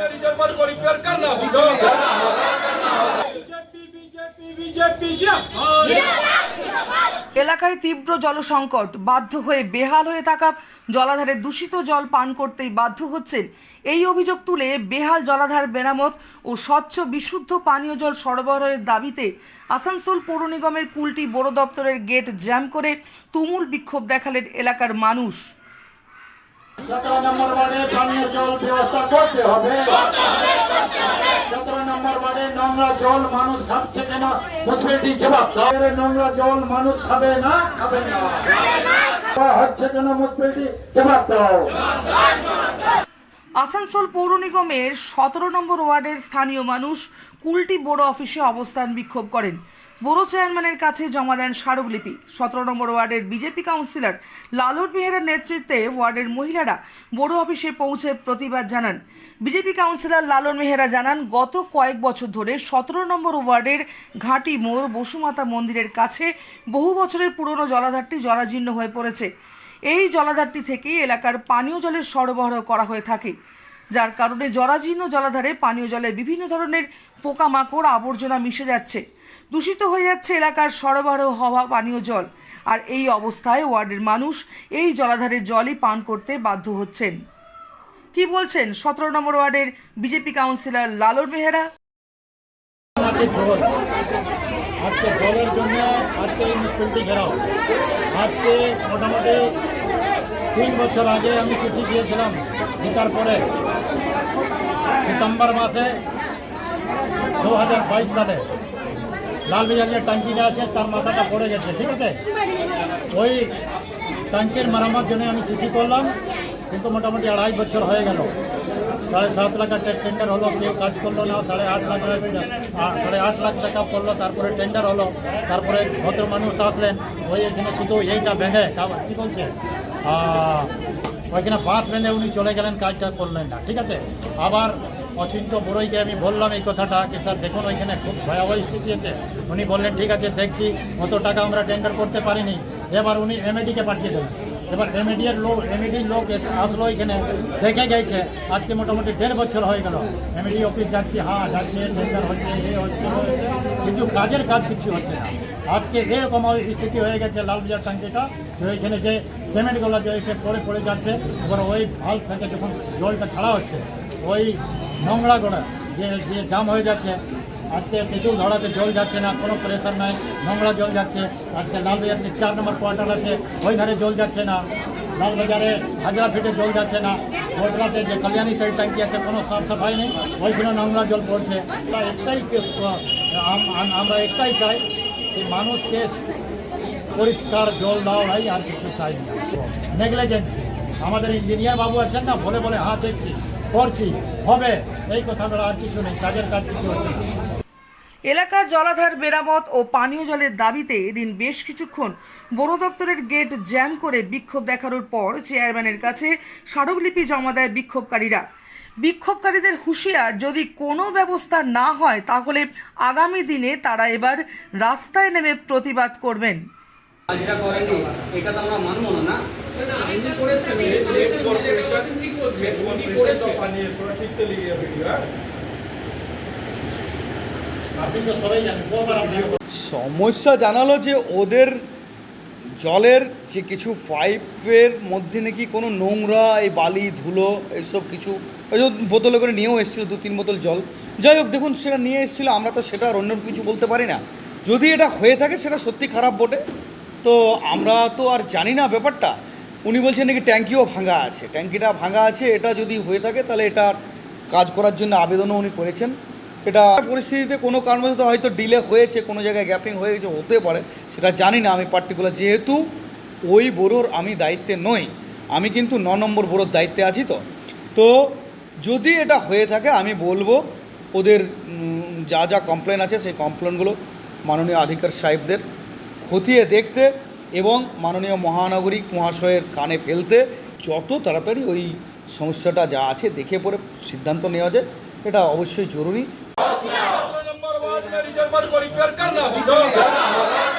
में रिजर्वर को रिपेयर करना होगा बीजेपी बीजेपी बीजेपी এলাকায় তীব্র জলসংকট বাধ্য হয়ে বেহাল হয়ে থাকা জলাধারে দূষিত জল পান করতেই বাধ্য হচ্ছেন এই অভিযোগ তুলে বেহাল জলাধার মেরামত ও স্বচ্ছ বিশুদ্ধ পানীয় জল সরবরাহের দাবিতে আসানসোল পৌর নিগমের কুলটি বড় দপ্তরের গেট জ্যাম করে তুমুল বিক্ষোভ দেখালেন এলাকার মানুষ সতেরো নম্বর ওয়ার্ডে পানীয় জল ব্যবস্থা করতে হবে। সতেরো নম্বর ওয়ার্ডে নোংরা জল মানুষ খাচ্ছে কেন? মুসলিটি জবাব নোংরা জল মানুষ খাবে না খাবে না। আসানসোল পৌর নিগমের সতেরো নম্বর ওয়ার্ডের স্থানীয় মানুষ কুলটি বড় অফিসে অবস্থান বিক্ষোভ করেন। বড় চেয়ারম্যানের কাছে জমা দেন স্মারকলিপি। সতেরো নম্বর ওয়ার্ডের বিজেপি কাউন্সিলর লালুর মেহেরের নেতৃত্বে ওয়ার্ডের মহিলারা বড় অফিসে পৌঁছে প্রতিবাদ জানান। বিজেপি কাউন্সিলর লালন মেহেরা জানান, গত কয়েক বছর ধরে সতেরো নম্বর ওয়ার্ডের ঘাটি মোড় বসুমাতা মন্দিরের কাছে বহু বছরের পুরনো জলাধারটি জরাজীর্ণ হয়ে পড়েছে। এই জলাধারটি থেকেই এলাকার পানীয় জলের সরবরাহ করা হয়ে থাকে। যার কারণে জরাজীর্ণ জলাধারে পানীয় জলে বিভিন্ন ধরনের পোকামাকড়, আবর্জনা মিশে যাচ্ছে। দূষিত হয়ে যাচ্ছে এলাকার সরবরাহ হওয়া পানীয় জল। আর এই অবস্থায় ওয়ার্ডের মানুষ এই জলাধারের জলই পান করতে বাধ্য হচ্ছেন। কি বলছেন সতেরো নম্বর ওয়ার্ডের বিজেপি কাউন্সিলর লালন মেহরা? আজকে জলের জন্য আজকে এই মিউনিসিপ্যালিটি ঘেরাও। আজকে মোটামুটি তিন বছর আগে আমি চিঠি দিয়েছিলাম জেতার পরে সিতম্বর মাসে দু হাজার বাইশ সালে লালবাজার যে ট্যাঙ্কিটা আছে তার মাথাটা পড়ে গেছে ঠিক আছে ওই ট্যাঙ্কির মেরামত জন্য আমি চিঠি করলাম কিন্তু মোটামুটি আড়াই বছর হয়ে গেল সাড়ে সাত লাখ টেন্ডার হলো কেউ কাজ করল না সাড়ে আট লাখ সাড়ে আট লাখ টাকা পড়ল তারপরে টেন্ডার হলো তারপরে ভদ্র মানুষ আসলেন ওই এখানে শুধু এইটা ভেঙে কা- বলছে ওইখানে বাঁশ বেঁধে উনি চলে গেলেন, কাজটা করলেন না। ঠিক আছে? আবার অচিন্ত বড়ইকে আমি বললাম এই কথাটা, যে স্যার, দেখুন, ওইখানে খুব ভয়াবহ স্থিতি আছে। উনি বললেন, ঠিক আছে, দেখছি, অত টাকা আমরা টেন্ডার করতে পারিনি। এবার উনি এমএডিকে পাঠিয়ে দেবেন এবার এমএডির লোক এমএডির লোক আসলো এখানে, দেখে গেছে, আজকে মোটামুটি দেড় বছর হয়ে গেল। এমএডি অফিস যাচ্ছি হ্যাঁ যাচ্ছে টেন্ডার হচ্ছে, এ হচ্ছে কিন্তু কাজের কাজ কিছু হচ্ছে না। আজকে এরকম স্থিতি হয়ে গেছে লালবাজার ট্যাঙ্কিটা যে ওইখানে যে সিমেন্টগুলো যে পড়ে পড়ে যাচ্ছে, এবার ওই ভালো থেকে যখন জলটা ছাড়া হচ্ছে, ওই নোংরাগুলো যে জাম হয়ে যাচ্ছে আজকে তেঁতুল ধরাতে জল যাচ্ছে না, কোনো প্রেশার নাই, নোংরা জল যাচ্ছে। আজকে লালবাজারে চার নম্বর কোয়ার্টার আছে ওই ধারে জল যাচ্ছে না। লালবাজারে হাজার ফিটে জল যাচ্ছে না। কোটরাতে যে কল্যাণী সাইড ট্যাঙ্কি আছে, কোনো সাফ সাফাই নেই, ওইখানে নোংরা জল পড়ছে। তা একটাই আমরা একটাই চাই যে মানুষকে পরিষ্কার জল দাও ভাই, আর কিছু চাই না। নেগলিজেন্সি আমাদের ইঞ্জিনিয়ার বাবু আছেন না, বলে বলে হ্যাঁ দেখছি করছি হবে, এই কথা আর কিছু নেই, কাজের কাজ কিছু হচ্ছে এলাকা জলাধার মেরামত ও পানীয় জলের দাবিতে এদিন বেশ কিছুক্ষণ বন দপ্তরের গেট জ্যাম করে বিক্ষোভ দেখানোর পর চেয়ারম্যানের কাছে স্মারকলিপি জমা দেয় বিক্ষোভকারীরা। বিক্ষোভকারীদের হুঁশিয়ার যদি কোনো ব্যবস্থা না হয় তাহলে আগামী দিনে তারা এবার রাস্তায় নেমে প্রতিবাদ করবেন। সমস্যা জানালো যে ওদের জলের যে কিছু পাইপের মধ্যে নাকি কোনো নোংরা এই বালি, ধুলো এইসব কিছু ওই বোতলে করে নিয়েও এসেছিল দু, তিন বোতল জল। যাই হোক, দেখুন, সেটা নিয়ে এসেছিল, আমরা তো সেটা আর অন্য কিছু বলতে পারি না। যদি এটা হয়ে থাকে, সেটা সত্যি খারাপ বটে। তো আমরা তো আর জানি না ব্যাপারটা। উনি বলছেন নাকি ট্যাঙ্কিও ভাঙা আছে। ট্যাঙ্কিটা ভাঙা আছে, এটা যদি হয়ে থাকে, তাহলে এটা কাজ করার জন্য আবেদনও উনি করেছেন। এটা পরিস্থিতিতে কোনো কারণবশত হয়তো ডিলে হয়েছে, কোনো জায়গায় গ্যাপিং হয়ে গেছে, হতে পারে, সেটা জানি না আমি পার্টিকুলার যেহেতু ওই বোরোর আমি দায়িত্বে নই, আমি কিন্তু ন নম্বর বোরোর দায়িত্বে আছি তো। তো যদি এটা হয়ে থাকে, আমি বলব, ওদের যা যা কমপ্লেন আছে, সেই কমপ্লেনগুলো মাননীয় আধিকার সাহেবদের খতিয়ে দেখতে এবং মাননীয় মহানগরিক মহাশয়ের কানে ফেলতে যত তাড়াতাড়ি ওই সমস্যাটা যা আছে, দেখে পরে সিদ্ধান্ত নেওয়া যায়, এটা অবশ্যই জরুরি। नंबर वार्ड में रिजर्वर को रिपेयर करना होगा